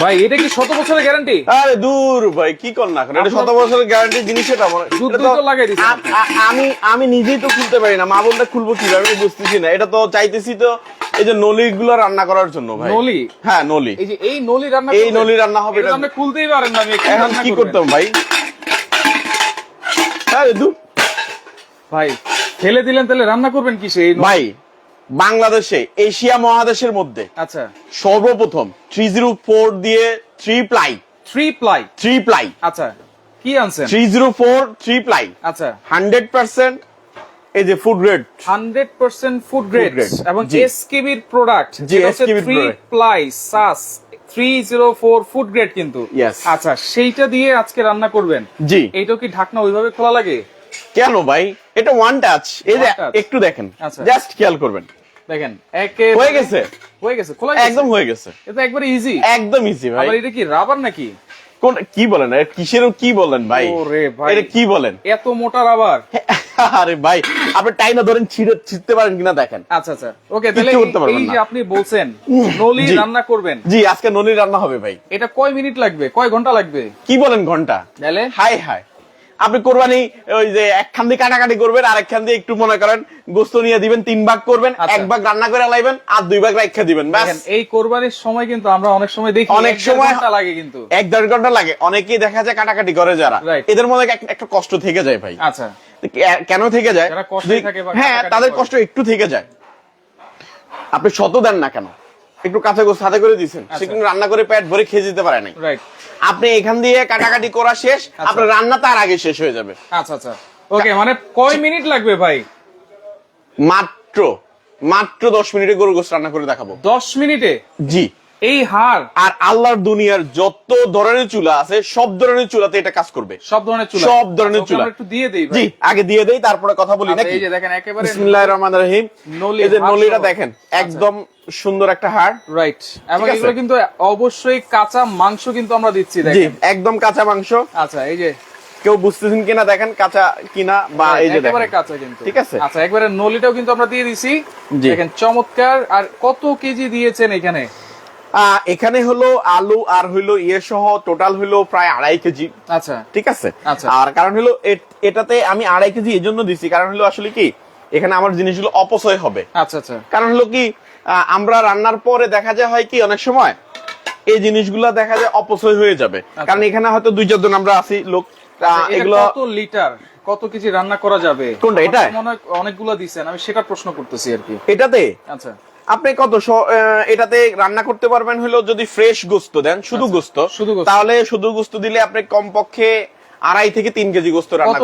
ভাই এটা কি শত বছরের গ্যারান্টি আরে দূর ভাই কি কর না এটা শত বছরের গ্যারান্টি জিনিস এটা দুধ তো- লাগাই আমি আমি নিজেই তো খুলতে পারি না মা বোনটা খুলবো কীভাবে বুঝতেছি না। এটা তো চাইতেছি তো এই যে নলি গুলো রান্না করার জন্য ভাই। নলি? হ্যাঁ নলি। এই যে এই নলি রান্না এই নলি রান্না হবে এটা আপনি খুলতেই পারেন না আমি এখন কি করতাম ভাই? আরে দূর। ভাই ফেলে দিলেন তাহলে রান্না করবেন কি সেই ভাই বাংলাদেশে এশিয়া মহাদেশের মধ্যে। আচ্ছা। সর্বপ্রথম থ্রি জিরো ফোর দিয়ে three ply three ply three ply আচ্ছা কি আনছেন? Three zero four three ply আচ্ছা। হান্ড্রেড পার্সেন্ট এই যে food grade hundred percent food grade এবং জি। এসকেবির product SKB three ply সাস three zero four food grade কিন্তু. আচ্ছা সেইটা দিয়ে আজকে রান্না করবেন। জি। এইটাও কি ঢাকনা ওইভাবে খোলা লাগে? কেন ভাই? এটা ওয়ান টাচ এই যে একটু দেখেন। আচ্ছা। জাস্ট খেয়াল করবেন। দেখেন একে হয়ে গেছে। হয়ে গেছে খোলা একদম হয়ে গেছে। এটা একবারে ইজি একদম ইজি ভাই। আবার এটা কি রাবার নাকি? কোন কি বলেন? কিসের কি বলেন ভাই? ওরে ভাই। এটা কি বলেন? এত মোটা রাবার আরে ভাই আপনি টাইনা ধরেন ছিঁড়ে ছিঁড়তে পারেন কিনা দেখেন। আচ্ছা আচ্ছা। ওকে তাহলে এই-। যে আপনি বলছেন নলি রান্না করবেন। জি আজকে নলি রান্না হবে ভাই। এটা কয় মিনিট লাগবে? কয় ঘণ্টা লাগবে? কি বলেন ঘণ্টা? তাহলে? হাই হাই। আপনি কোরবানি ওই যে একখান দিয়ে কাটাকাটি করবেন আর একখান দিয়ে একটু মনে করেন গোস্ত নিয়ে দিবেন তিন ভাগ করবেন আচ্ছা। এক ভাগ রান্না করে লাইবেন আর দুই ভাগ রাখা দিবেন এই কোরবানির সময় কিন্তু আমরা অনেক সময় দেখি অনেক সময়- লাগে কিন্তু। এক দেড় ঘণ্টা লাগে। অনেকেই দেখা যায় কাটাকাটি করে যারা। এদের মধ্যে একটা কষ্ট থেকে যায় ভাই। আচ্ছা। কেন থেকে যায়? হ্যাঁ তাদের কষ্ট একটু থেকে যায়। আপনি শত দেন না কেন? একটু কাঁচা গোস হাতে করে দিচ্ছেন সে আচ্ছা। কিন্তু রান্না করে পেট ভরে খেয়ে যেতে পারে নাই। রাইট আপনি এখান দিয়ে কাটাকাটি করা শেষ আপনার রান্না তার আগে শেষ হয়ে যাবে। আচ্ছা আচ্ছা। ওকে মানে কয় মিনিট লাগবে ভাই? মাত্র মাত্র দশ মিনিটে গরু গোস রান্না করে দেখাবো। দশ মিনিটে? জি। এই হার আর আল্লাহর দুনিয়ার যত ধরনের চুলা আছে সব ধরনের চুলাতে এটা কাজ করবে। সব ধরনের চুলা। সব ধরনের আচ্ছা, চুলা। একটু দিয়ে দেই জি আগে দিয়ে দেই তারপরে কথা বলি আচ্ছা, নাকি? এই যে দেখেন একেবারে বিসমিল্লাহির রহমানির রহিম। নলি এই যে নলিটা দেখেন একদম সুন্দর একটা হাড় রাইট এবং এগুলো কিন্তু অবশ্যই কাঁচা মাংস কিন্তু আমরা দিচ্ছি দেখেন। একদম কাঁচা মাংস। আচ্ছা এই যে। কেউ বুঝতেছেন কিনা দেখেন কাঁচা কিনা বা এই যে একেবারে কাঁচা কিন্তু। ঠিক আছে? আচ্ছা একবারে নলিটাও কিন্তু আমরা দিয়ে দিছি। দেখেন চমৎকার। আর কত কেজি দিয়েছেন এখানে? এখানে হলো আলু আর হইল ইয়ে সহ টোটাল হইল প্রায় আড়াই কেজি। আচ্ছা। ঠিক আছে? আচ্ছা। আর কারণ হলো এটাতে আমি আড়াই কেজি এই জন্য দিছি। কারণ হলো আসলে কি এখানে আমার জিনিসগুলো অপচয় হবে। আচ্ছা আচ্ছা। কারণ হলো কি আমরা রান্নার পরে দেখা যায় হয় কি অনেক সময় এই জিনিসগুলো দেখা যায় অপচয় হয়ে যাবে। কারণ এখানে হয়তো দুই চারজন আমরা আছি লোক আচ্ছা, এগুলো কত লিটার কত কেজি রান্না করা যাবে? কোনটা, এটা? মনে হয় অনেকগুলো দিছেন আমি সেটা প্রশ্ন করতেছি আর কি। এটাতে? আচ্ছা। আপনি কত এটাতে রান্না করতে পারবেন হলো যদি ফ্রেশ গোস্ত দেন শুধু গোস্ত আচ্ছা, শুধু তাহলে শুধু গোস্ত দিলে আপনি কমপক্ষে আড়াই থেকে তিন কেজি গোস্ত রান্না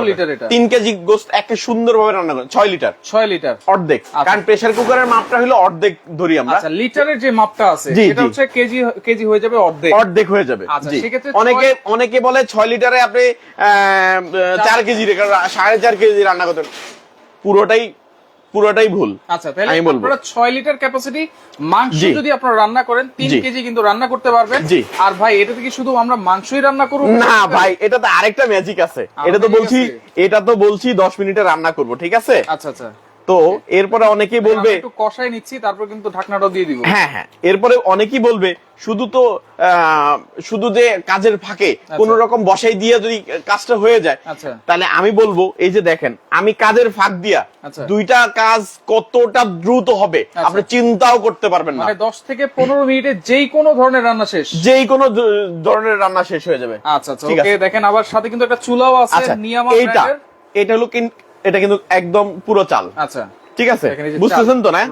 তিন কেজি গোস্ত একটা সুন্দরভাবে রান্না করেন ছয় লিটার ছয় লিটার অর্ধেক। আচ্ছা। কারণ প্রেসার কুকারের মাপটা হলো অর্ধেক ধরি আমরা। আচ্ছা লিটারের যে মাপটা আছে হচ্ছে কেজি কেজি হয়ে যাবে অর্ধেক। অর্ধেক হয়ে যাবে। আচ্ছা, অনেকে অনেকে বলে ছয় লিটারে আপনি আহ, চার কেজি সাড়ে চার কেজি রান্না করতেন পুরোটাই পুরোটাই ভুল। আচ্ছা তাহলে আপনারা ছয় লিটার ক্যাপাসিটি মাংস যদি আপনারা রান্না করেন তিন কেজি কিন্তু রান্না করতে পারবেন। জি। আর ভাই এটা থেকে শুধু আমরা মাংসই রান্না করব? না ভাই এটা তো আরেকটা ম্যাজিক আছে। এটা তো বলছি এটা তো বলছি দশ মিনিটে রান্না করব ঠিক আছে? আচ্ছা আচ্ছা। তো এরপরে অনেকেই বলবে একটু কষাই নিচ্ছি তারপর কিন্তু ঢাকনাটাও দিয়ে দিব। হ্যাঁ হ্যাঁ। এরপরে অনেকেই বলবে শুধু তো শুধু যে কাজের ফাঁকে কোন রকম বসাই দিয়ে যদি কাজটা হয়ে যায় আচ্ছা। তাহলে আমি বলব এই যে দেখেন আমি কাজের ফাঁক দিয়া আচ্ছা। দুইটা কাজ কতটা দ্রুত হবে আপনি চিন্তাও করতে পারবেন না। মানে দশ থেকে পনেরো মিনিটে যেই কোনো ধরনের রান্না শেষ। যেই কোনো ধরনের রান্না শেষ হয়ে যাবে। আচ্ছা আচ্ছা। দেখেন আবার সাথে কিন্তু একটা চুলাও আছে আচ্ছা নিয়ামা এইটা এটা হলো এটা কিন্তু একদম পুরো চাল। আচ্ছা। ঠিক আছে? বুঝতেছেন তো না?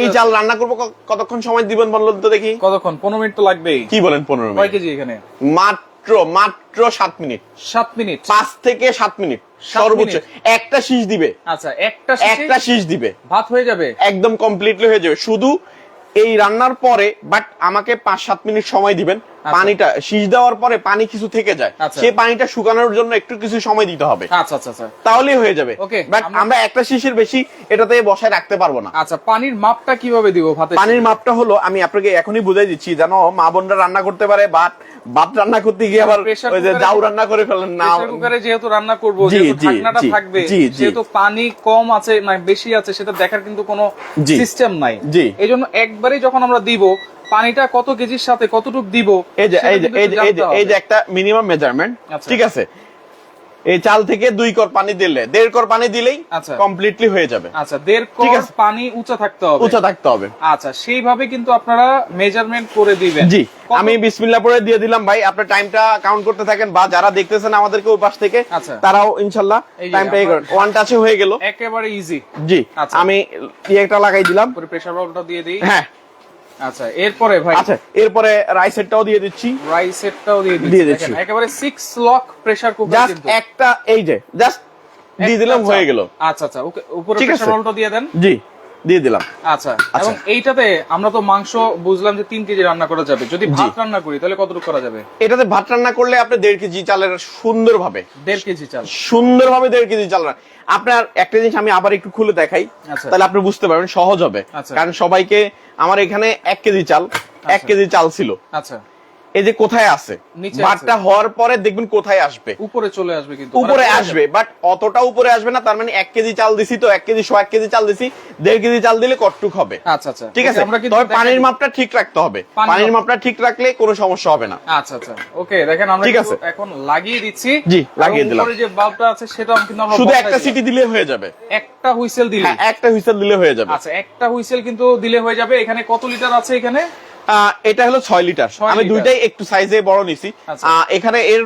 এই চাল রান্না করব কতক্ষণ সময় দিবেন বলল তো দেখি? কতক্ষণ? পনেরো মিনিট তো লাগবেই। কি বলেন পনেরো মিনিট? কেজি এখানে? মাত্র মাত্র সাত মিনিট। সাত মিনিট। পাঁচ থেকে সাত মিনিট। সর্বোচ্চ একটা শীষ দিবে। আচ্ছা একটা একটা শীষ দিবে। ভাত হয়ে যাবে? একদম কমপ্লিটলি হয়ে যাবে। শুধু এই রান্নার পরে বাট আমাকে পাঁচ সাত মিনিট সময় দিবেন। পানিটা শীষ দেওয়ার পরে পানি কিছু থেকে যায়। সে সেই পানিটা শুকানোর জন্য একটু কিছু সময় দিতে হবে। আচ্ছা আচ্ছা আচ্ছা। তাহলেই হয়ে যাবে। বাট আমরা- আমরা একটা শীষের বেশি এটাতে বসায় রাখতে পারব না। আচ্ছা পানির মাপটা কীভাবে দিব ভাতে পানির মাপটা হলো আমি আপনাকে এখনই বুঝাই দিচ্ছি যেন মা বোনরা রান্না করতে পারে বাট ভাত রান্না করতে গিয়ে আবার ওই যে জাউ রান্না করে ফেলেন না কুকারে যেহেতু রান্না করব যেহেতু ঢাকনাটা থাকবে। যেহেতু পানি কম আছে মানে বেশি আছে সেটা দেখার কিন্তু কোনো সিস্টেম নাই জি। এই জন্য একবারই যখন আমরা দিব পানিটা কত কেজির সাথে কতটুক দিব এই যে এই যে এই যে। একটা মিনিমাম মেজারমেন্ট আচ্ছা। ঠিক আছে এই চাল থেকে দুই কর পানি দিলে দেড় কর পানি দিলেই আচ্ছা। কমপ্লিটলি হয়ে যাবে। আচ্ছা দেড় কর পানি উঁচা থাকতে হবে। উঁচা থাকতে হবে। আচ্ছা সেইভাবে কিন্তু আপনারা মেজারমেন্ট করে দিবেন। জি আমি বিসমিল্লাহ পরে দিয়ে দিলাম ভাই আপনার টাইমটা কাউন্ট করতে থাকেন বা যারা দেখতেছেন আমাদেরকে ওই পাশ থেকে আচ্ছা। তারাও ইনশাআল্লাহ টাইমটা আপনার- ওয়ান টাচে হয়ে গেল। একেবারে ইজি জি আচ্ছা। আমি ইয়েটা লাগাই দিলাম। পরে প্রেসার বাল্বটা দিয়ে দিই। হ্যাঁ। আচ্ছা এরপরে ভাই আচ্ছা এরপরে রাইসেরটাও দিয়ে দিচ্ছি। রাইস সেটটাও দিয়ে দিয়ে দিচ্ছি। একেবারে 6 লক প্রেসার কুকার জাস্ট একটা এই যে জাস্ট দিয়ে দিলাম হয়ে গেল। আচ্ছা আচ্ছা ওকে উপরে প্রেসার আছে। দিয়ে দেন। জি। দিয়ে দিলাম। আচ্ছা আচ্ছা। এবং এইটাতে আমরা তো মাংস বুঝলাম যে তিন কেজি রান্না করা যাবে। যদি ভাত রান্না করি তাহলে কতটুকু করা যাবে? এটাতে ভাত রান্না করলে আপনি দেড় কেজি চালের সুন্দরভাবে দেড় কেজি চাল। সুন্দরভাবে দেড় কেজি চাল আপনার একটা জিনিস আমি আবার একটু খুলে দেখাই আচ্ছা। তাহলে আপনি বুঝতে পারবেন সহজ হবে। আচ্ছা। কারণ সবাইকে আমার এখানে এক কেজি চাল এক কেজি চাল ছিল। আচ্ছা। এই যে কোথায় আছে? ভাতটা হওয়ার পরে দেখবেন কোথায় আসবে। উপরে চলে আসবে কিন্তু উপরে মানে আসবে বাট অতটা উপরে আসবে না তার মানে এক কেজি চাল দিছি তো এক কেজি সোয়া এক কেজি চাল দিছি দেড় কেজি চাল দিলে কটটুক হবে? আচ্ছা আচ্ছা। ঠিক আছে? তবে পানির মাপটা ঠিক রাখতে হবে। পানির মাপটা ঠিক রাখলে কোনো সমস্যা হবে না। আচ্ছা আচ্ছা। ওকে দেখেন আমরা ঠিক আছে। এখন লাগিয়ে দিচ্ছি। জি, লাগিয়ে দিলাম। উপরে যে বাল্বটা আছে সেটাও কিন্তু আমরা শুধু একটা সিটি দিলে হয়ে যাবে। একটা হুইসেল দিলে হ্যাঁ একটা হুইসেল দিলে হয়ে যাবে। আচ্ছা একটা হুইসেল কিন্তু দিলে হয়ে যাবে। এখানে কত লিটার আছে এখানে? এটা হলো ছয় লিটার। আমি দুইটাই একটু সাইজে বড় নিছি। আচ্ছা। আহ, এখানে এর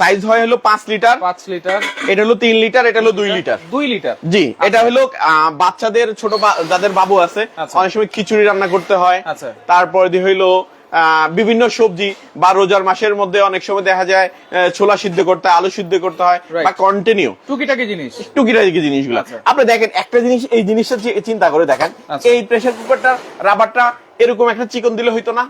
সাইজ হয় হলো পাঁচ লিটার। পাঁচ লিটার। এটা হলো তিন লিটার এটা হলো দুই লিটার। দুই লিটার। জি এটা হলো আহ, বাচ্চাদের ছোট যাদের বাবু আছে আচ্ছা। অনেক সময় খিচুড়ি রান্না করতে হয়। তারপর হইল বিভিন্ন সবজি বা রোজার মাসের মধ্যে অনেক সময় দেখা যায় ছোলা সিদ্ধ করতে হয় আলু সিদ্ধ করতে হয় বা কন্টিনিউ টুকিটাকি জিনিস। টুকিটাকি জিনিসগুলো। আচ্ছা। আপনি দেখেন একটা জিনিস এই জিনিসটা চিন্তা করে দেখেন আচ্ছা। এই প্রেসার কুকারটা রাবারটা এরকম একটা চিকন দিলে হইতো না?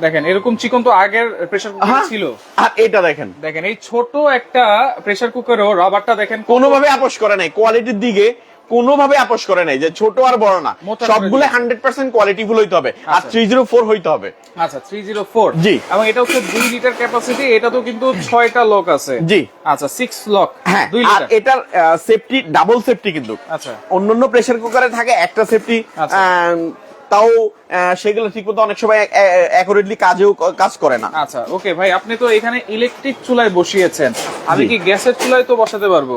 দেখেন এরকম চিকন তো আগের প্রেসার কুকার হ্যাঁ। ছিল। আর এটা দেখেন। দেখেন এই ছোট একটা প্রেসার কুকারও রাবারটা দেখেন কোনোভাবে আপোষ করে নাই। কোয়ালিটির দিকে কোনোভাবে আপোষ করে নাই যে ছোট আর বড় না। সবগুলো হান্ড্রেড পার্সেন্ট কোয়ালিটি ফুল হইতে হবে। আর। থ্রি জিরো ফোর হইতে হবে। আচ্ছা থ্রি জিরো ফোর জি। এবং এটা হচ্ছে দুই লিটার ক্যাপাসিটি এটা তো কিন্তু ছয়টা লক আছে। জি। আচ্ছা সিক্স লক হ্যাঁ আর এটার সেফটি ডাবল সেফটি কিন্তু। আচ্ছা। অন্যান্য প্রেসার কুকারে থাকে একটা সেফটি আচ্ছা। তাও সেগুলো ঠিক মতো অনেক সময় অ্যাকুরেটলি কাজেও কাজ করে না। আচ্ছা ওকে ভাই আপনি তো এখানে ইলেকট্রিক চুলায় বসিয়েছেন। আমি। কি গ্যাসের চুলায় তো বসাতে পারব?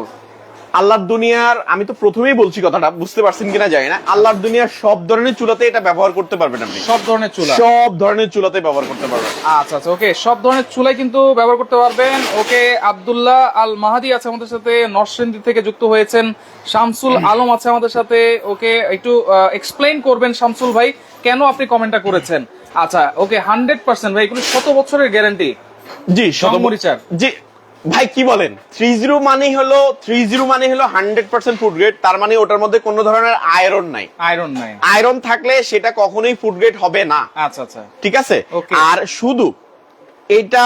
আল্লাহর দুনিয়ার আমি তো প্রথমেই বলছি কথাটা বুঝতে পারছেন কিনা জানি না আল্লাহর দুনিয়ার সব ধরনের চুলাতে এটা ব্যবহার করতে পারবেন আপনি। সব ধরনের চুলা। সব ধরনের চুলাতে ব্যবহার করতে পারবেন। আচ্ছা আচ্ছা ওকে সব ধরনের চুলাই কিন্তু ব্যবহার করতে পারবেন। ওকে আব্দুল্লাহ আল মাহাদি আছে আমাদের সাথে নরসিংদী থেকে যুক্ত হয়েছেন। শামসুল আলম আছে আমাদের সাথে ওকে একটু এক্সপ্লেইন করবেন শামসুল ভাই কেন আপনি কমেন্টটা করেছেন? আচ্ছা ওকে হান্ড্রেড পার্সেন্ট ভাই এগুলো শত বছরের গ্যারান্টি জি শত। জি ভাই কি বলেন? থ্রি জিরো মানে হলো থ্রি জিরো মানে হলো হান্ড্রেড পার্সেন্ট ফুড গ্রেড তার মানে ওটার মধ্যে কোনো ধরনের আয়রন নাই। আয়রন নাই। আয়রন থাকলে সেটা কখনোই ফুড গ্রেড হবে না। আচ্ছা আচ্ছা। ঠিক আছে? আর শুধু এটা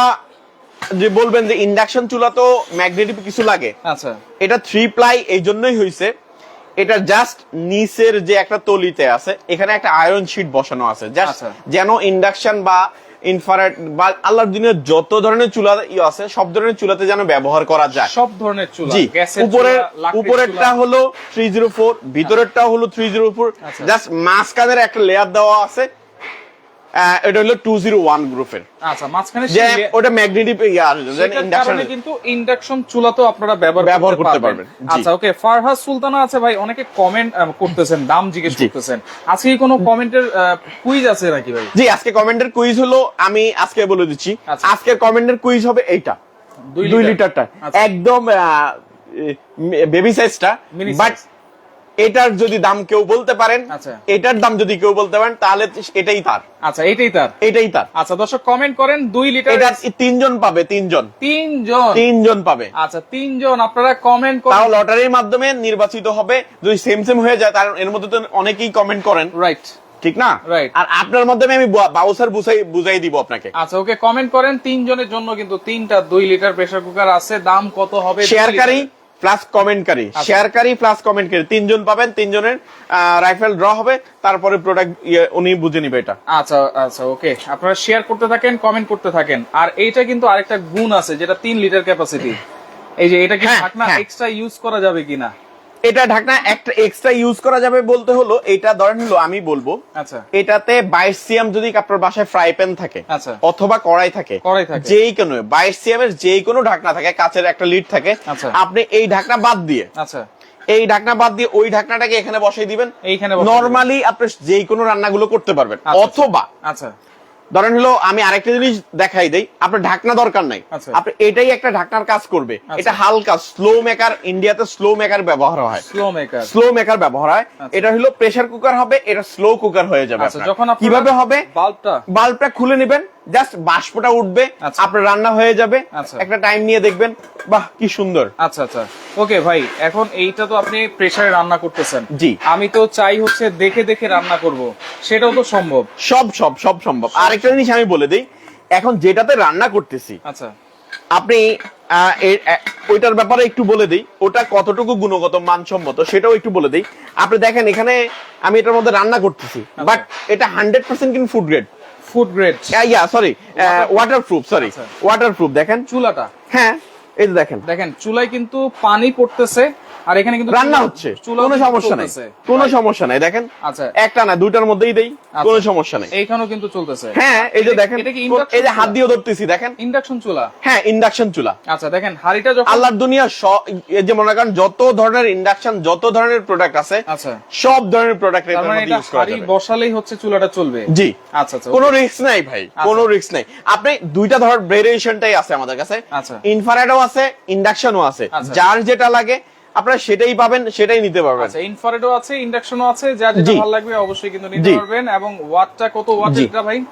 যে বলবেন যে ইন্ডাকশন চুলা তো ম্যাগনেটিক কিছু লাগে। আচ্ছা। এটা থ্রি প্লাই এই জন্যই হয়েছে এটা জাস্ট নিচের যে একটা তলিতে আছে এখানে একটা আয়রন শিট বসানো আছে। জাস্ট আচ্ছা। যেন ইন্ডাকশন বা ইনফ্রারেড বা আল্লাহর দিনের যত ধরনের চুলা ই আছে সব ধরনের চুলাতে যেন ব্যবহার করা যায় সব ধরনের চুলা জি উপরে উপরের উপরেরটা। হলো থ্রি জিরো ফোর ভিতরেরটা হলো থ্রি জিরো ফোর। জাস্ট মাঝখানের একটা লেয়ার দেওয়া আছে এটা হলো টু জিরো ওয়ান গ্রুপের। আচ্ছা মাঝখানে যে ওটা ম্যাগনেটিক ইয়ে আছে ইন্ডাকশন কিন্তু ইন্ডাকশন চুলা তো আপনারা ব্যবহার ব্যবহার করতে পারবেন। আচ্ছা ওকে ফারহাদ সুলতানা আছে ভাই অনেকে কমেন্ট করতেছেন দাম জিজ্ঞেস করতেছেন। আজকে কি কোনো কমেন্টের কুইজ আছে নাকি ভাই? জি আজকে কমেন্টের কুইজ হলো আমি আজকে বলে দিচ্ছি। আজকের কমেন্টের কুইজ হবে এইটা। দুই দুই লিটার। লিটারটা। আচ্ছা। একদম বেবি সাইজটা বাট। এটার যদি দাম কেউ বলতে পারেন আচ্ছা। এটার দাম যদি কেউ বলতে পারেন তাহলে এটাই তার। আচ্ছা এটাই তার। এটাই তার। আচ্ছা দর্শক কমেন্ট করেন দুই লিটার এটা তিনজন পাবে তিনজন। তিনজন। তিনজন পাবে। আচ্ছা তিনজন আপনারা কমেন্ট তাও করেন লটারির মাধ্যমে নির্বাচিত হবে। যদি সেম সেম হয়ে যায় তার এর মধ্যে তো অনেকেই কমেন্ট করেন। রাইট ঠিক না. আর আপনার মাধ্যমে আমি বাউসার বুঝাই বুঝাই দিব আপনাকে। আচ্ছা ওকে কমেন্ট করেন তিনজনের জন্য কিন্তু তিনটা দুই লিটার প্রেসার কুকার আছে। দাম কত হবে? শেয়ারকারী। প্লাস কমেন্টকারী শেয়ারকারী প্লাস কমেন্টকারী তিনজন পাবেন তিনজনের রাইফেল ড্র হবে তারপরে প্রোডাক্ট উনি বুঝে নিবে এটা। আচ্ছা আচ্ছা ওকে আপনারা শেয়ার করতে থাকেন কমেন্ট করতে থাকেন। আর এইটা কিন্তু আরেকটা গুণ আছে যেটা তিন লিটার ক্যাপাসিটি এই যে এটা কি হ্যাঁ, ঢাকনা হ্যাঁ। এক্সট্রা ইউজ করা যাবে কিনা? এটা ঢাকনা একটা এক্সট্রা ইউজ করা যাবে বলতে হলো এটা ধরেন হলো আমি বলব আচ্ছা এটাতে বাইশ সিএম যদি আপনার বাসায় ফ্রাই প্যান থাকে আচ্ছা। অথবা কড়াই থাকে কড়াই থাকে। যেই কোনো বাইশ সিএম এর যেই কোনো ঢাকনা থাকে কাছের একটা লিড থাকে আচ্ছা। আপনি এই ঢাকনা বাদ দিয়ে আচ্ছা এই ঢাকনা বাদ দিয়ে ওই ঢাকনাটাকে এখানে বসাই দিবেন এইখানে নরমালি আপনি যেই কোনো রান্নাগুলো করতে পারবেন আচ্ছা, অথবা আচ্ছা ধরেন হলো আমি আরেকটা জিনিস দেখাই দেই। আপনার ঢাকনা দরকার নাই। আচ্ছা। আপনি এটাই একটা ঢাকনার কাজ করবে। আচ্ছা। এটা হালকা স্লো মেকার ইন্ডিয়াতে স্লো মেকার ব্যবহার হয়। স্লো মেকার স্লো মেকার ব্যবহার হয়। আচ্ছা। এটা হলো প্রেসার কুকার হবে এটা স্লো কুকার হয়ে যাবে যখন কীভাবে হবে? বাল্বটা বাল্বটা খুলে নেবেন। জাস্ট বাষ্পটা উঠবে আচ্ছা। আপনার রান্না হয়ে যাবে। আচ্ছা। একটা টাইম নিয়ে দেখবেন বাহ কি সুন্দর। আচ্ছা আচ্ছা। ওকে ভাই এখন এইটা তো আপনি প্রেসারে রান্না করতেছেন। জি। আমি তো চাই হচ্ছে দেখে দেখে রান্না করব। সেটাও তো সম্ভব। সব সব সব সম্ভব। আরেকটা জিনিস আমি বলে দিই এখন যেটাতে রান্না করতেছি আচ্ছা। আপনি ওইটার ব্যাপারে একটু বলে দিই ওটা কতটুকু গুণগত মানসম্মত সেটাও একটু বলে দিই। আপনি দেখেন এখানে আমি এটার মধ্যে রান্না করতেছি আচ্ছা। বাট এটা হান্ড্রেড পার্সেন্ট কিন্তু food grade food grade yeah sorry waterproof sorry waterproof দেখেন? চুলাটা। হ্যাঁ এই দেখেন। দেখেন চুলায় কিন্তু পানি পড়তেছে আর এখানে কিন্তু রান্না হচ্ছে। কোনো সমস্যা নাই। কোনো সমস্যা নাই দেখেন? আচ্ছা। একটা না দুইটার মধ্যেই দেই কোনো আচ্ছা। সমস্যা নেই। এইখানেও কিন্তু চলতেছে। হ্যাঁ এই যে দেখেন এই যে হাত দিয়ে ধরতেছি দেখেন? ইন্ডাকশন চুলা? হ্যাঁ ইন্ডাকশন চুলা। আচ্ছা দেখেন হাড়িটা যখন আল্লাহর দুনিয়া এই যে মনে করেন যত ধরনের ইন্ডাকশন যত ধরনের প্রোডাক্ট আছে আচ্ছা। সব ধরনের প্রোডাক্ট তার মানে এটা ইউজ করা যাবে। বসালেই হচ্ছে চুলাটা চলবে? জি। আচ্ছা আচ্ছা কোনো রিস্ক নাই ভাই কোনো রিস্ক নাই। আপনি দুইটা ধর ভেরিয়েশনটাই আছে আমাদের কাছে। আচ্ছা। ইনফ্রারেডও আছে ইন্ডাকশনও আছে। আচ্ছা। যার যেটা লাগে আপনারা সেটাই পাবেন সেটাই নিতে পারবেন। আচ্ছা ইনফ্রারেডও আছে ইন্ডাকশনও আছে যার যেটা। ভালো লাগবে অবশ্যই কিন্তু নিতে পারবেন। এবং ওয়াটটা কত? ওয়াট এটা ভাই?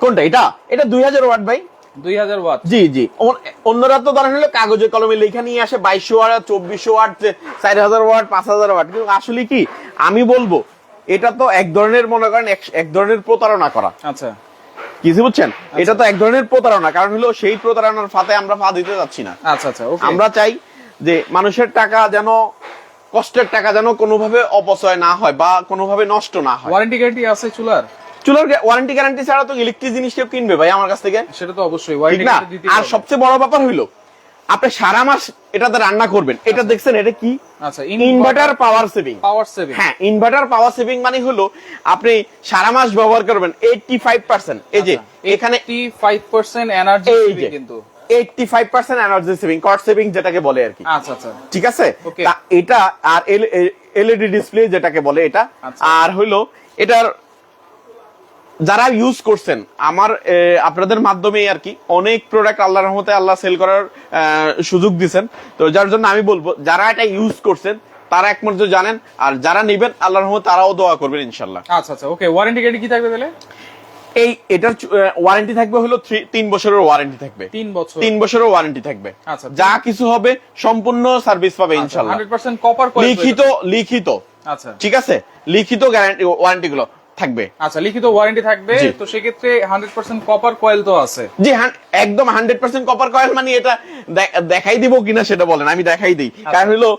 কোনটা? এটা? এটা দুই হাজার ওয়াট ভাই। দুই হাজার ওয়াট জি জি। অন- অন্যরা তো ধরেন হলো কাগজে কলমে লেখা নিয়ে আসে বাইশশো ওয়াট চব্বিশশো ওয়াট চার হাজার ওয়াট পাঁচ হাজার ওয়াট কিন্তু আসলে কি? আমি বলব এটা তো এক ধরনের মনে করেন এক- ধরনের প্রতারণা করা। আচ্ছা। কিছু বুঝছেন? এটা তো এক ধরনের প্রতারণা কারণ হলো সেই প্রতারণার ফাতে আমরা পা দিতে যাচ্ছি না। আচ্ছা আচ্ছা আমরা চাই যে মানুষের টাকা যেন কষ্টের টাকা যেন কোনোভাবে অপচয় না হয় বা কোনোভাবে নষ্ট না হয়। ওয়ারেন্টি গ্যারান্টি আছে চুলার? চুলার ওয়ারেন্টি গ্যারান্টি ছাড়া তো ইলেকট্রিক জিনিস কেউ কিনবে ভাই আমার কাছ থেকে। সেটা তো অবশ্যই না? আর সবচেয়ে বড় ব্যাপার হইল আপনি সারা মাস এটাতে রান্না করবেন। এটা দেখছেন এটা কি? আচ্ছা inverter power saving power saving হ্যাঁ ইনভার্টার পাওয়ার সেভিং মানে হলো আপনি সারা মাস ব্যবহার করবেন এইটটি ফাইভ পার্সেন্ট এই যে এখানে 85% এনার্জি কিন্তু। Eighty five percent energy saving cost saving যেটাকে বলে আর কি। আচ্ছা আচ্ছা। ঠিক আছে? এটা আর এলইডি ডিসপ্লে যেটাকে বলে এটা। আচ্ছা। আর এটার যারা ইউজ করছেন আমার আপনাদের মাধ্যমে আর কি অনেক প্রোডাক্ট আল্লাহর রহমতে আল্লাহ সেল করার সুযোগ দিছেন। তো যার জন্য আমি বলব যারা এটা ইউজ করছেন তারা একমাত্র জানেন আর যারা নেবেন আল্লাহর রহমত তারাও দোয়া করবেন ইনশাল্লাহ আচ্ছা আচ্ছা। ওকে ওয়ারেন্টি গ্যারান্টি কি থাকবে তাহলে? এই এটার ওয়ারেন্টি থাকবে হলো তিন বছরের ওয়ারেন্টি থাকবে। তিন বছর। তিন বছরের ওয়ারেন্টি থাকবে। আচ্ছা। যা কিছু হবে সম্পূর্ণ সার্ভিস পাবে ইনশাল্লাহ। কপার লিখিত লিখিত। আচ্ছা। ঠিক আছে? লিখিত গ্যারান্টি ওয়ারেন্টি গুলো থাকবে। আচ্ছা লিখিত ওয়ারেন্টি থাকবে তো সেক্ষেত্রে 100% কপার কয়েল তো আছে। জি হ্যাঁ একদম হান্ড্রেড পার্সেন্ট কপার কয়েল মানে এটা দেখাই দিব কিনা সেটা বলেন আমি দেখাই দিই আচ্ছা। কারণ হলো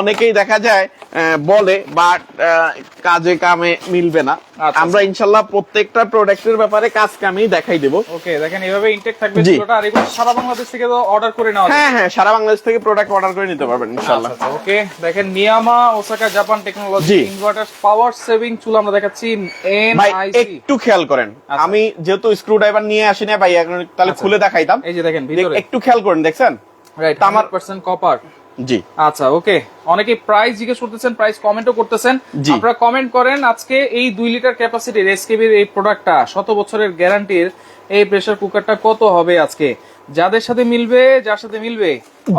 অনেকেই দেখা যায় বলে বাট কাজে কামে মিলবে না আচ্ছা। আমরা ইনশাল্লাহ প্রত্যেকটা প্রোডাক্টের ব্যাপারে কাজ কামেই দেখাই দেব ওকে দেখেন এইভাবে ইনটেক থাকবে জি। আর এগুলো সারা বাংলাদেশ থেকে অর্ডার করে নেওয়া হ্যাঁ হ্যাঁ সারা বাংলাদেশ থেকে প্রোডাক্ট অর্ডার করে নিতে পারবেন ইনশাল্লাহ আচ্ছা ওকে দেখেন নিয়ামা Osaka Japan technology. Inverter power saving চুলা আমরা দেখাচ্ছি এনআইসি একটু খেয়াল করেন আচ্ছা। আমি যেহেতু স্ক্রু ড্রাইভার নিয়ে আসি না ভাই এখন তাহলে আচ্ছা। খুলে দেখাইতাম। এই যে দেখেন ভিতরে। একটু খেয়াল করেন দেখছেন? রাইট আমার- 100% কপার জি। আচ্ছা ওকে অনেকে প্রাইস জিজ্ঞেস করতেছেন প্রাইস কমেন্টও করতেছেন। আপনারা কমেন্ট করেন আজকে এই দুই লিটার ক্যাপাসিটির এসকেবির এই প্রোডাক্টটা শত বছরের গ্যারান্টির এই প্রেসার কুকারটা কত হবে আজকে? যাদের সাথে মিলবে যার সাথে মিলবে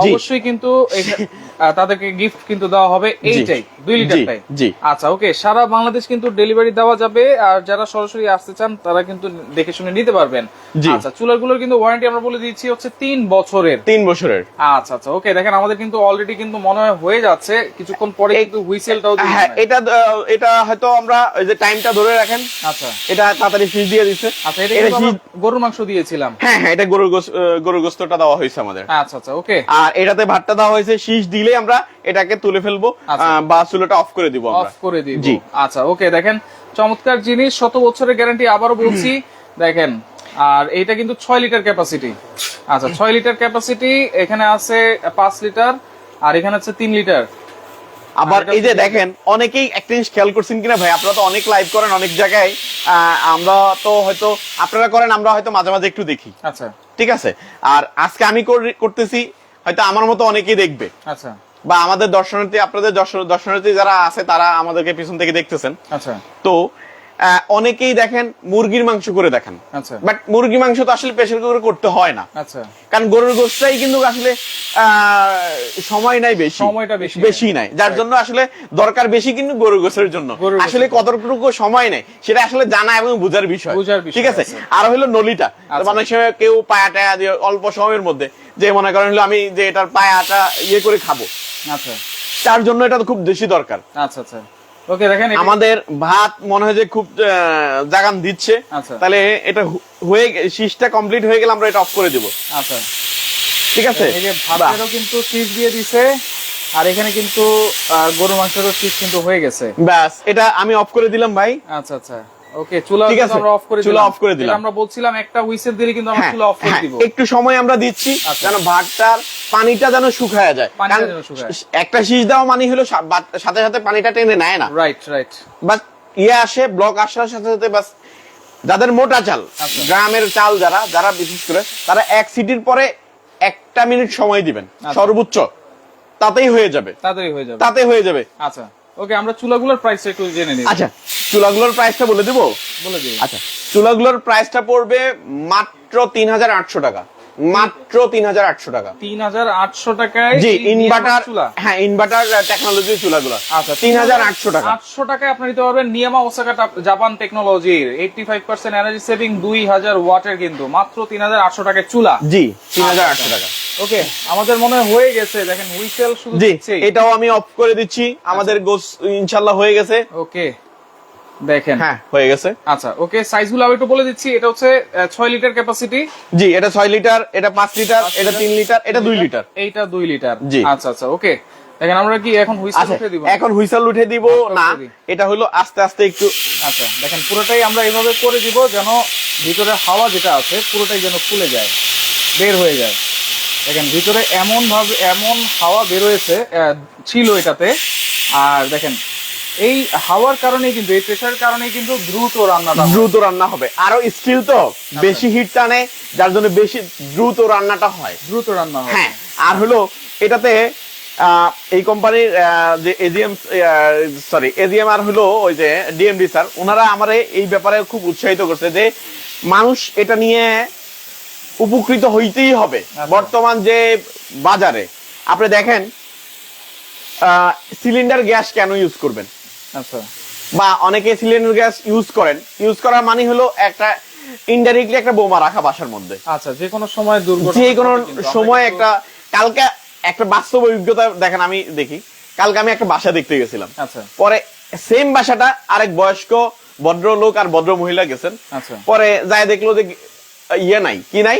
অবশ্যই কিন্তু তাদেরকে গিফট কিন্তু দেওয়া হবে এইটাই দুই লিটারটাই। জি। আচ্ছা ওকে সারা বাংলাদেশ কিন্তু ডেলিভারি দেওয়া যাবে আর যারা সরাসরি আসতে চান তারা কিন্তু দেখে শুনে নিতে পারবেন। আচ্ছা চুলাগুলোর কিন্তু ওয়ারেন্টি আমরা বলে দিচ্ছি হচ্ছে তিন বছরের। তিন বছরের। আচ্ছা আচ্ছা ওকে দেখেন আমাদের কিন্তু অলরেডি কিন্তু মনে হয় হয়ে যাচ্ছে কিছুক্ষণ পরে এই- কিন্তু হুইসেলটাও হ্যাঁ এটা এটা হয়তো আমরা ওই যে টাইমটা ধরে রাখেন আচ্ছা। এটা তাড়াতাড়ি ফিস দিয়ে দিচ্ছে। আচ্ছা এটা শীষ- গরুর মাংস দিয়েছিলাম। হ্যাঁ হ্যাঁ এটা গরুর গরুর গোস্তটা দেওয়া হয়েছে আমাদের। আচ্ছা আচ্ছা ওকে আর এটাতে ভাতটা দেওয়া হয়েছে শীষ দিলে আমরা এটাকে তুলে ফেলব আচ্ছা। বা চুলোটা অফ করে দিব অফ করে দিব। জি। আচ্ছা ওকে দেখেন চমৎকার জিনিস শত বছরের গ্যারান্টি আবারও বলছি দেখেন আর এইটা কিন্তু ছয় লিটার ক্যাপাসিটি আচ্ছা ছয় লিটার ক্যাপাসিটি এখানে আছে পাঁচ লিটার আর এখানে আছে তিন লিটার আবার এই যে দেখেন অনেকেই একটা জিনিস খেয়াল করছেন কিনা ভাই আপনারা তো অনেক লাইভ করেন অনেক জায়গায় আমরা তো হয়তো আপনারা করেন আমরা হয়তো মাঝে মাঝে একটু দেখি। আচ্ছা। ঠিক আছে? আর আজকে আমি করতেছি হয়তো আমার মতো অনেকেই দেখবে। আচ্ছা। বা আমাদের দর্শনার্থী আপনাদের দর্শনার্থী যারা আছে তারা আমাদেরকে পিছন থেকে দেখতেছেন। আচ্ছা। তো অনেকেই দেখেন মুরগির মাংস করে দেখেন। আচ্ছা। বাট মুরগি মাংস তো আসলে প্রেশার কুকারে করতে হয় না। আচ্ছা। কারণ গরুর গোস্তটাই কিন্তু আসলে সময় নাই বেশি। সময়টা বেশি বেশি নাই। যার জন্য আসলে দরকার বেশি কিন্তু গরুর গোস্তের জন্য। আসলে কতটুকু সময় নেই সেটা আসলে জানা এবং বোঝার বিষয়। বোঝার ঠিক আছে? আছে। আর হলো নলিটা। আচ্ছা। মানে কেউ পায়া টায়া দিয়ে অল্প সময়ের মধ্যে যে মনে করেন হলো আমি যে এটার পায়াটা ইয়ে করে খাব। আচ্ছা। তার জন্য এটা তো খুব বেশি দরকার। আচ্ছা আচ্ছা। ওকে দেখেন আমাদের ভাত মনে হয় যে খুব জাগান দিচ্ছে। আচ্ছা। তাহলে এটা হয়ে শীষটা কমপ্লিট হয়ে গেলে আমরা এটা অফ করে দিব। আচ্ছা। ঠিক আছে? ভাতেরও কিন্তু শীষ দিয়ে দিছে আর এখানে কিন্তু গরু মাংসেরও শীষ কিন্তু হয়ে গেছে। ব্যাস এটা আমি অফ করে দিলাম ভাই। আচ্ছা আচ্ছা। ওকে চুলা ঠিক কিন্তু আছে, আমরা অফ করে চুলা দিলাম করে দিলাম। আমরা বলছিলাম একটা হুইসেল দিলে কিন্তু আমরা চুলা অফ করে দিব একটু সময় আমরা দিচ্ছি। যেন ভাতটার পানিটা যেন শুকায় যায় পানিটা কারণ যেন শুকায়। একটা শীষ দেওয়া মানে হলো সাথে সাথে পানিটা টেনে নেয় না রাইট রাইট বাস ইয়ে আসে ব্লক আসার সাথে সাথে বাস যাদের মোটা চাল আচ্ছা। গ্রামের চাল যারা যারা বিশেষ করে তারা এক সিটির পরে একটা মিনিট সময় দিবেন আচ্ছা। সর্বোচ্চ তাতেই হয়ে যাবে তাড়াতাড়ি হয়ে যাবে তাতে হয়ে যাবে আচ্ছা ওকে আমরা চুলাগুলোর প্রাইসটা একটু জেনে নিই। আচ্ছা চুলাগুলোর প্রাইসটা বলে দেবো? বলে দিই আচ্ছা চুলাগুলোর প্রাইসটা পড়বে মাত্র তিন হাজার আটশো টাকা। মাত্র তিন হাজার আটশো টাকা। তিন হাজার আটশো টাকায় জি ইনভার্টার চুলা। হ্যাঁ ইনভার্টার টেকনোলজি চুলাগুলো। আচ্ছা তিন হাজার আটশো টাকা। আটশো টাকায় আপনি নিতে পারবেন নিয়ামা ওসাকা জাপান টেকনোলজির eighty five percent energy saving দুই হাজার ওয়াটের কিন্তু। মাত্র তিন হাজার আটশো টাকায় চুলা। জি তিন হাজার আটশো টাকা। ওকে আমাদের মনে হয় হয়ে গেছে। দেখেন হুইসেল শুধু এটাও আমি অফ করে দিচ্ছি। আমাদের গোস ইনশাল্লাহ হয়ে গেছে। ওকে। দেখেন। হ্যাঁ হয়ে গেছে। আচ্ছা ওকে সাইজগুলো আমি একটু বলে দিচ্ছি। এটা হচ্ছে ছয় লিটার ক্যাপাসিটি জি এটা ছয় লিটার এটা পাঁচ লিটার এটা তিন লিটার এটা দুই লিটার? এইটা দুই লিটার। জি। আচ্ছা আচ্ছা ওকে। দেখেন আমরা কি এখন হুইসেল আচ্ছা উঠে দিব? এখন হুইসেল উঠে দিব না এটা হলো আস্তে আস্তে একটু আচ্ছা দেখেন পুরোটাই আমরা এইভাবে করে দিব যেন ভিতরে হাওয়া যেটা আছে পুরোটাই যেন ফুলে যায় বের হয়ে যায়। দেখেন ভিতরে এমন ভাবে এমন হাওয়া বের হয়েছে আহ, ছিল এটাতে। আর দেখেন এই হাওয়ার কারণে কিন্তু এই প্রেশারের কারণে কিন্তু দ্রুত রান্নাটা দ্রুত রান্না হবে। আরও স্টিল তো। বেশি হিট টানে যার জন্য বেশি দ্রুত রান্নাটা হয়। দ্রুত রান্না হয়। হ্যাঁ আর হলো এটাতে এই কোম্পানির যে এজিএম সরি এজিএম আর হলো ওই যে ডিএমডি স্যার ওনারা আমার এই ব্যাপারে খুব উৎসাহিত করছে যে মানুষ এটা নিয়ে উপকৃত হইতেই হবে। আচ্ছা। বর্তমান যে বাজারে আপনি দেখেন সিলিন্ডার গ্যাস কেন ইউজ করবেন? বা অনেকে সিলিন্ডার গ্যাস ইউজ করেন। ইউজ করার মানে হলো একটা ইনডাইরেক্টলি একটা বোমা রাখা বাসার মধ্যে। আচ্ছা যে কোনো সময় দুর্ঘটনা যে কোনো সময় একটা কালকে একটা বাস্তব অভিজ্ঞতা দেখেন আমি দেখি। কালকে আমি একটা বাসা দেখতে গেছিলাম। আচ্ছা। পরে সেম বাসাটা আরেক বয়স্ক ভদ্র লোক আর ভদ্র মহিলা গেছেন। আচ্ছা। পরে যায় দেখল যে ইয়ে নাই কি নাই?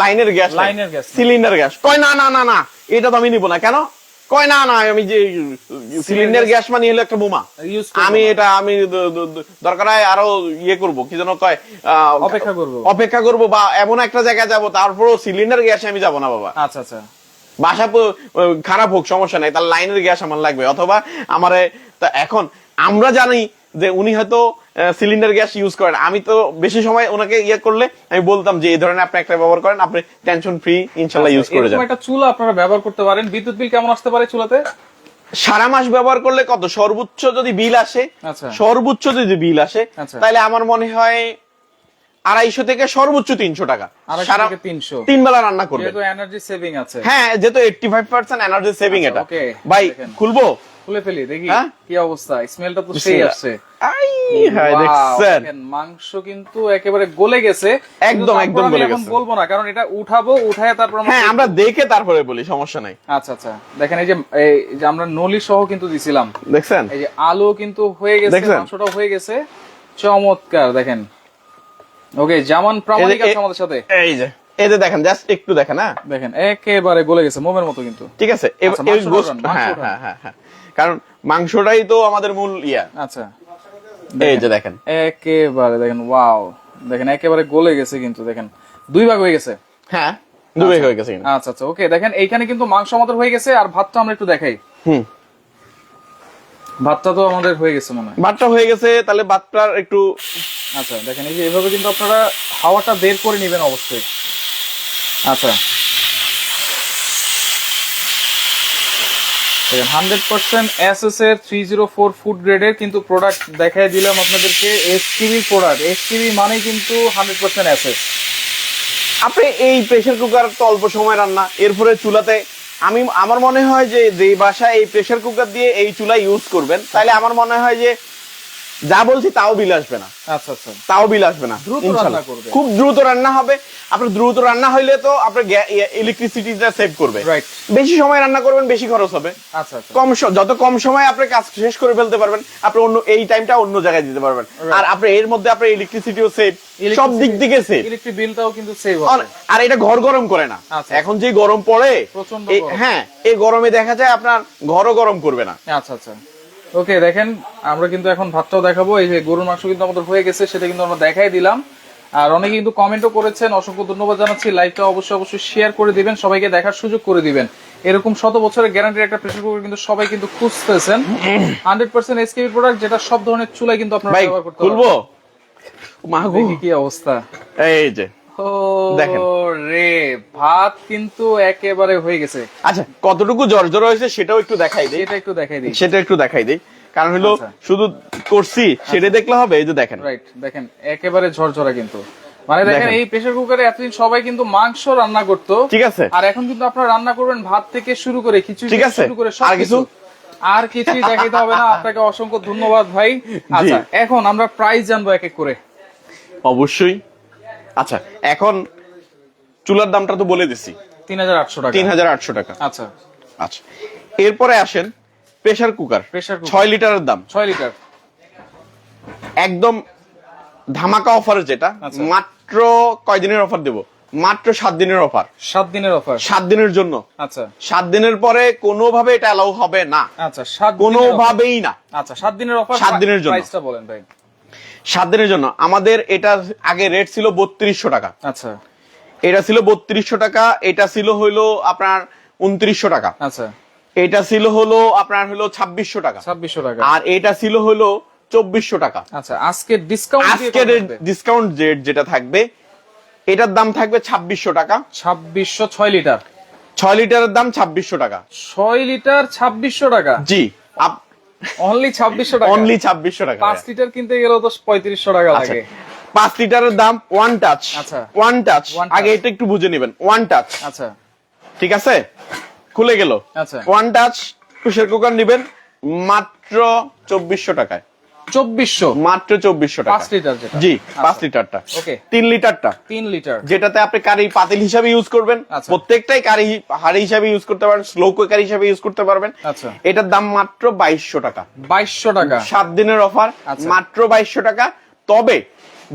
লাইনের গ্যাস লাইনের গ্যাস সিলিন্ডার গ্যাস। কয় না না না না এটা তো আমি নিব না। কেন? কয় না না আমি যে সিলিন্ডার গ্যাস মানে হলো একটা বোমা। আমি এটা আমি দরকার হয় আরও ইয়ে করব কি যেন কয় অপেক্ষা করব। অপেক্ষা করব বা এমন একটা জায়গায় যাব তারপরও সিলিন্ডার গ্যাসে আমি যাব না বাবা। আচ্ছা আচ্ছা। বাসা খারাপ হোক সমস্যা নাই তার লাইনের গ্যাস আমার লাগবে। অথবা আমারে তা এখন আমরা জানি যে উনি হয়তো সিলিন্ডার গ্যাস ইউজ করেন। আমি তো বেশি সময় ওনাকে ইয়ে করলে আমি বলতাম যে এই ধরনের আপনি একটা ব্যবহার করেন আপনি টেনশন ফ্রি ইনশাল্লাহ ইউজ করে আচ্ছা, যান একটা চুলা আপনারা ব্যবহার করতে পারেন। বিদ্যুৎ বিল কেমন আসতে পারে চুলাতে? সারা মাস ব্যবহার করলে কত? সর্বোচ্চ যদি বিল আসে আচ্ছা। সর্বোচ্চ যদি বিল আসে আচ্ছা। তাহলে আমার মনে হয় আড়াইশো থেকে সর্বোচ্চ তিনশো টাকা। সারা তিনশো। তিন বেলা রান্না করবে এনার্জি সেভিং আছে। হ্যাঁ যেহেতু eighty five percent energy saving এটা। ভাই খুলবো? খুলে ফেলি দেখি হ্যাঁ? কি অবস্থা। স্মেলটা তো সেই আসছে। মাংস কিন্তু একেবারে গলে গেছে। একদম, একদম গলে এখন গেছে। বলব না কারণ এটা উঠাবো উঠায় তারপর আমরা হ্যাঁ আমরা দেখে তারপরে বলি সমস্যা নাই। আচ্ছা আচ্ছা। দেখেন এই যে এই যে আমরা নলি সহ কিন্তু দিছিলাম। দেখছেন? এই যে আলু কিন্তু হয়ে গেছে? মাংসটাও হয়ে গেছে। চমৎকার দেখেন। ওকে জামান প্রামাণিক আছে আমাদের সাথে। এই যে এই যে দেখেন জাস্ট একটু দেখেন হ্যাঁ? দেখেন একেবারে গলে গেছে মোমের মতো কিন্তু। ঠিক আছে আচ্ছা, মাংসটা হ্যাঁ। হ্যাঁ হ্যাঁ হ্যাঁ। কারণ মাংসটাই তো আমাদের মূল ইয়া। আচ্ছা। এই যে দেখেন। একেবারে দেখেন ওয়াও। দেখেন একেবারে গলে গেছে কিন্তু দেখেন। দুই ভাগ হয়ে গেছে। হ্যাঁ দুবে হয়ে গেছে আচ্ছা আচ্ছা ওকে দেখেন এইখানে কিন্তু মাংস আমাদের হয়ে গেছে আর ভাতটা আমরা একটু দেখাই। হুম। ভাতটা তো আমাদের হয়ে গেছে মনে হয়। ভাতটা হয়ে গেছে তাহলে ভাতটার একটু আচ্ছা দেখেন এই যে এভাবে কিন্তু আপনারা হাওয়াটা বের করে নেবেন অবশ্যই। আচ্ছা। কিন্তু এস এস আপনি এই প্রেসার কুকার তো অল্প সময় রান্না এরপরে চুলাতে আমি, আমার মনে হয় যে যে বাসায় এই প্রেসার কুকার দিয়ে এই চুলা ইউজ করবেন, তাহলে আমার মনে হয় যে যা বলছি তাও বিল আসবে না। আচ্ছা আচ্ছা। তাও বিল আসবে না। খুব দ্রুত রান্না হবে। আপনার দ্রুত রান্না হইলে তো আপনার ইলেকট্রিসিটিটা সেভ করবে। বেশি সময় রান্না করবেন বেশি খরচ হবে। আচ্ছা আচ্ছা। কম যত কম সময় আপনি কাজ শেষ করে ফেলতে পারবেন আপনি অন্য এই টাইমটা অন্য জায়গায় দিতে পারবেন। আর আপনি এর মধ্যে আপনার ইলেকট্রিসিটিও সেভ সব দিক থেকে সেভ ইলেকট্রিক বিলটাও কিন্তু সেভ হবে। আর এটা ঘর গরম করে না। আচ্ছা। এখন যে গরম পড়ে। হ্যাঁ এই গরমে দেখা যায় আপনার ঘরও গরম করবে না। আচ্ছা আচ্ছা। ওকে দেখেন আমরা কিন্তু এখন ভাতটাও দেখাবো। এই যে গরুর মাংস কিন্তু আমাদের হয়ে গেছে সেটা কিন্তু আমরা দেখাই দিলাম। আর অনেকে কিন্তু কমেন্টও করেছেন অসংখ্য ধন্যবাদ জানাচ্ছি। লাইভটা অবশ্যই অবশ্যই শেয়ার করে দিবেন সবাইকে দেখার সুযোগ করে দিবেন। এরকম শত বছরের গ্যারান্টির একটা প্রেসার কুকার কিন্তু সবাই কিন্তু খুঁজতেছেন। হান্ড্রেড পার্সেন্ট এসকেবি প্রোডাক্ট যেটা সব ধরনের চুলাই কিন্তু আপনারা ব্যবহার করতে খুলবো? পারবেন মাগো? দেখি কি অবস্থা। এই যে। দেখেন। রে ভাত কিন্তু একেবারে হয়ে গেছে। আচ্ছা কতটুকু জর্জর হয়েছে সেটাও একটু দেখাই দিই। এটা একটু দেখাই দিই। সেটা একটু দেখাই দিই। কারণ হলো আচ্ছা। শুধু করছি সেটা দেখলে হবে এই যে দেখেন। রাইট দেখেন একেবারে ঝরঝরা কিন্তু। মানে দেখেন। এই প্রেসার কুকারে এতদিন সবাই কিন্তু মাংস রান্না করতো। ঠিক আছে। আর এখন কিন্তু আপনারা রান্না করবেন ভাত থেকে শুরু করে খিচুড়ি। শুরু করে সব কিছু? কিছু? আর কিছুই দেখাইতে হবে না আপনাকে অসংখ্য ধন্যবাদ ভাই। আচ্ছা এখন আমরা প্রাইস জানব এক এক করে। অবশ্যই। আচ্ছা এখন চুলার দামটা তো বলে দিছি। তিন হাজার আটশো টাকা। তিন হাজার আটশো টাকা। আচ্ছা। আচ্ছা এরপরে আসেন প্রেসার কুকার। cooker। ছয় লিটারের দাম। ছয় লিটার। একদম ধামাকা অফার যেটা আচ্ছা। মাত্র কয় দিনের অফার দেব? মাত্র সাত দিনের অফার। সাত দিনের অফার। সাত দিনের জন্য। আচ্ছা। সাত দিনের পরে কোনোভাবে এটা অ্যালাউ হবে না। আচ্ছা সাত। কোনোভাবেই না। আচ্ছা সাত দিনের অফার সাত দিনের জন্য। বলেন ভাই। সাত দিনের জন্য। আমাদের এটা আগে রেট ছিল বত্রিশশো টাকা। আচ্ছা। এটা ছিল বত্রিশশো টাকা এটা ছিল হইল আপনার উনত্রিশশো টাকা। আচ্ছা। এটা ছিল হলো আপনার হলো ছাব্বিশশো টাকা। ছাব্বিশশো টাকা। আর এটা ছিল হলো চব্বিশশো টাকা। আচ্ছা আজকে ডিসকাউন্ট আজকের ডিসকাউন্ট রেট যেটা থাকবে এটার দাম থাকবে ছাব্বিশশো টাকা। ছাব্বিশশো ছয় লিটার। ছয় লিটারের দাম ছাব্বিশশো টাকা। ছয় লিটার ছাব্বিশশো টাকা। জি। অনলি ছাব্বিশশো টাকা। অনলি ছাব্বিশশো টাকা পাঁচ লিটার কিনতে গেলেও তো পঁয়ত্রিশশো টাকা আচ্ছা। লাগে। পাঁচ লিটারের দাম ওয়ান টাচ আচ্ছা। ওয়ান টাচ আগে এটা একটু বুঝে নেবেন। ওয়ান টাচ আচ্ছা। ঠিক আছে? খুলে গেল। আচ্ছা। ওয়ান টাচ প্রেসার কুকার নিবেন মাত্র চব্বিশশো টাকায়। চব্বিশশো। মাত্র চব্বিশশো টাকা। পাঁচ লিটার জি পাঁচ আচ্ছা। লিটারটা। Okay. তিন লিটারটা। তিন লিটার। যেটাতে আপনি কারি পাতিল হিসাবে ইউজ করবেন। আচ্ছা। প্রত্যেকটাই কারি হাড়ি হিসাবে ইউজ করতে পারবেন স্লো কুকার হিসাবে ইউজ করতে পারবেন। আচ্ছা। এটার দাম মাত্র বাইশশো টাকা। বাইশশো টাকা। সাত দিনের অফার। মাত্র বাইশশো টাকা। তবে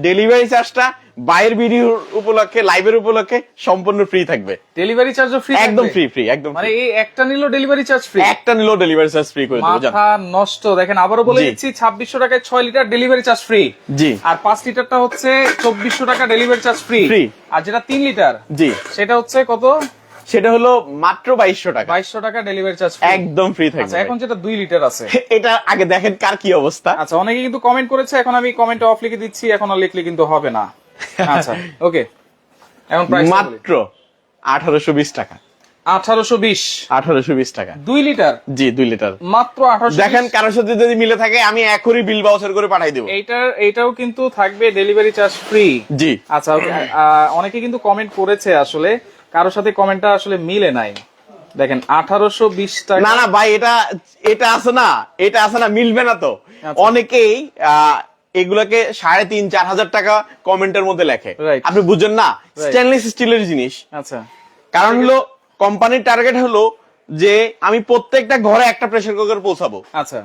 ডেলিভারি চার্জটা বাইরের ভিডিও উপলক্ষে লাইভের উপলক্ষে সম্পূর্ণ ফ্রি থাকবে। ডেলিভারি চার্জও ফ্রি একদম ফ্রি ফ্রি একদম মানে এই একটা নিলো ডেলিভারি চার্জ ফ্রি একটা নিলো ডেলিভারি চার্জ ফ্রি করে দেবো জান। মাথা নষ্ট। দেখেন আবারও বলে দিচ্ছি ছাব্বিশশো টাকায় ছয় লিটার ডেলিভারি চার্জ ফ্রি জি। আর পাঁচ লিটারটা হচ্ছে চব্বিশশো টাকা ডেলিভারি চার্জ ফ্রি Free। আর যেটা তিন লিটার জি। সেটা হচ্ছে কত? সেটা হলো মাত্র বাইশশো টাকা। বাইশশো টাকা ডেলিভারি চার্জ একদম ফ্রি আচ্ছা থাকবে এখন যেটা দুই লিটার আছে। এটা আগে দেখেন কার কি অবস্থা। আচ্ছা অনেকে কিন্তু কমেন্ট করেছে এখন আমি কমেন্ট অফ লিখে দিচ্ছি এখন আর লিখলে কিন্তু হবে না। আচ্ছা ওকে এখন মাত্র আঠারোশো বিশ টাকা। আঠারোশো বিশ। আঠারোশো বিশ টাকা। দুই লিটার জি দুই লিটার মাত্র আঠারোশো দেখেন কারোর সাথে যদি মিলে থাকে আমি এখনই বিল বাউচার করে পাঠাই দেবো। এইটার এইটাও কিন্তু থাকবে ডেলিভারি চার্জ ফ্রি জি। আচ্ছা অনেকে কিন্তু কমেন্ট করেছে আসলে কারোর সাথে কমেন্টটা আসলে মিলে নাই। দেখেন আঠারোশো বিশ টাকা না না ভাই এটা এটা আছে না এটা আছে না মিলবে না তো। আচ্ছা। অনেকেই এগুলাকে সাড়ে তিন চার হাজার টাকা কমেন্টের মধ্যে লেখে। আপনি বুঝেন না স্টেনলেস স্টিলের জিনিস। আচ্ছা। কারণ হলো কোম্পানির টার্গেট হলো যে আমি প্রত্যেকটা ঘরে একটা প্রেসার কুকার পৌঁছাবো। আচ্ছা।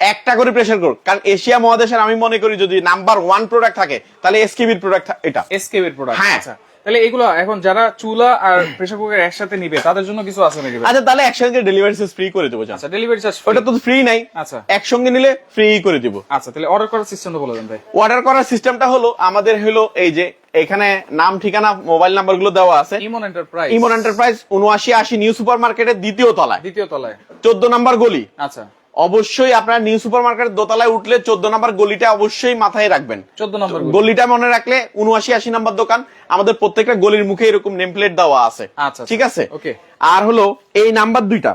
একটা করে প্রেসার কুকার কারণ এশিয়া মহাদেশের আমি মনে করি যদি নাম্বার ওয়ান প্রোডাক্ট থাকে তাহলে এসকেবির প্রোডাক্ট এটা। এসকেবির প্রোডাক্ট হ্যাঁ। তাহলে এগুলো এখন যারা চুলা আর প্রেসার কুকার একসাথে নিবে তাদের জন্য কিছু আছে নাকি আচ্ছা তাহলে একসঙ্গে ডেলিভারি চার্জ ফ্রি করে দেবো আচ্ছা ডেলিভারি চার্জ ওটা তো ফ্রি নাই। আচ্ছা। একসঙ্গে নিলে ফ্রি করে দিব। আচ্ছা তাহলে অর্ডার করার সিস্টেমটা বলে দেন ভাই। অর্ডার করার সিস্টেমটা হলো আমাদের হলো এই যে এখানে নাম ঠিকানা মোবাইল নাম্বারগুলো দেওয়া আছে। ইমন এন্টারপ্রাইজ ইমন এন্টারপ্রাইজ উনআশি আশি নিউ সুপার মার্কেটের দ্বিতীয় তলায়। দ্বিতীয় তলায়। চোদ্দ নাম্বার গলি। আচ্ছা। অবশ্যই আপনার নিউ সুপার মার্কেটের দোতলায় উঠলে চোদ্দ নাম্বার গলিটা অবশ্যই মাথায় রাখবেন। চোদ্দ নম্বর গলিটা মনে রাখলে উনআশি আশি নাম্বার দোকান আমাদের প্রত্যেকটা গলির মুখে এরকম নেম প্লেট দেওয়া আছে। আচ্ছা, ঠিক আছে? ওকে। আর হলো এই নাম্বার দুইটা।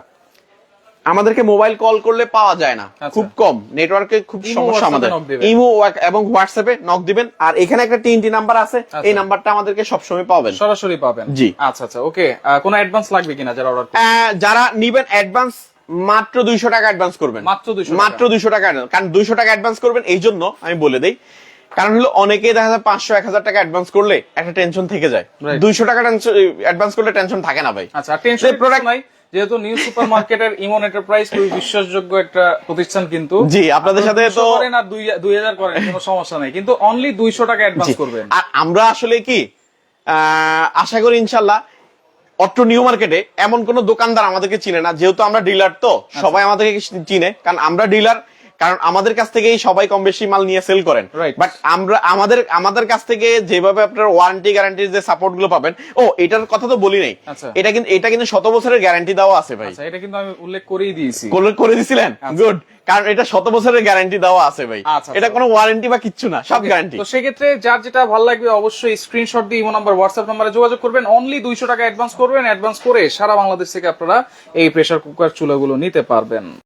আমাদেরকে মোবাইল কল করলে পাওয়া যায় না। আচ্ছা। খুব কম। নেটওয়ার্কে খুব সমস্যা আমাদের। ইমো এবং হোয়াটসঅ্যাপে নক দিবেন। আর এখানে একটা তিনটি নাম্বার আছে। আচ্ছা। এই নাম্বারটা আমাদেরকে সবসময় পাবেন। সরাসরি পাবেন। জি। আচ্ছা আচ্ছা। ওকে কোনো অ্যাডভান্স লাগবে কিনা যারা অর্ডার যারা নিবেন অ্যাডভান্স মাত্র দুইশো টাকা অ্যাডভান্স করবেন। মাত্র 200 টাকা। মাত্র দুইশো টাকা কারণ দুইশো টাকা অ্যাডভান্স করবেন এই জন্য আমি বলে দেই কারণ হলো অনেকেই দেখা যায় পাঁচশো এক হাজার টাকা অ্যাডভান্স করলে একটা টেনশন থেকে যায়। দুইশো টাকা অ্যাডভান্স করলে টেনশন থাকে না ভাই। আচ্ছা টেনশন product- নাই যেহেতু নিউ সুপার মার্কেটের ইমন এন্টারপ্রাইজ খুবই বিশ্বাসযোগ্য একটা প্রতিষ্ঠান কিন্তু। জি, আপনাদের সাথে আপনারা 200 তো- করেন আর দুই হাজার করেন কোনো সমস্যা নাই। কিন্তু অনলি দুইশো টাকা অ্যাডভান্স। করবেন। আর আমরা আসলে কি আহ, আশা করি ইনশাল্লাহ অট্টো নিউ মার্কেটে এমন কোন দোকানদার আমাদেরকে চিনে না যেহেতু আমরা ডিলার তো আচ্ছা। সবাই আমাদেরকে চিনে কারণ আমরা ডিলার কারণ আমাদের কাছ থেকেই সবাই কম বেশি মাল নিয়ে সেল করেন. বাট আমরা আমাদের আমাদের কাছ থেকে যেভাবে আপনার ওয়ারেন্টি গ্যারান্টির যে সাপোর্টগুলো পাবেন ও এটার কথা তো বলি নাই। আচ্ছা। এটা কিন্তু এটা কিন্তু শত বছরের গ্যারান্টি দেওয়া আছে ভাই। আচ্ছা এটা কিন্তু আমি উল্লেখ করেই দিয়েছি। করে- করে দিছিলেন? গুড কারণ এটা শত বছরের গ্যারান্টি দেওয়া আছে ভাই। আচ্ছা, এটা আচ্ছা। কোনো ওয়ারেন্টি বা কিচ্ছু না সব গ্যারান্টি তো সেক্ষেত্রে যার যেটা ভালো লাগবে অবশ্যই স্ক্রিনশট দিয়ে ইমো নাম্বার হোয়াটসঅ্যাপ নাম্বারে যোগাযোগ করবেন। অনলি দুইশো টাকা অ্যাডভান্স করবেন অ্যাডভান্স করে সারা বাংলাদেশ থেকে আপনারা এই প্রেসার কুকার চুলাগুলো নিতে পারবেন।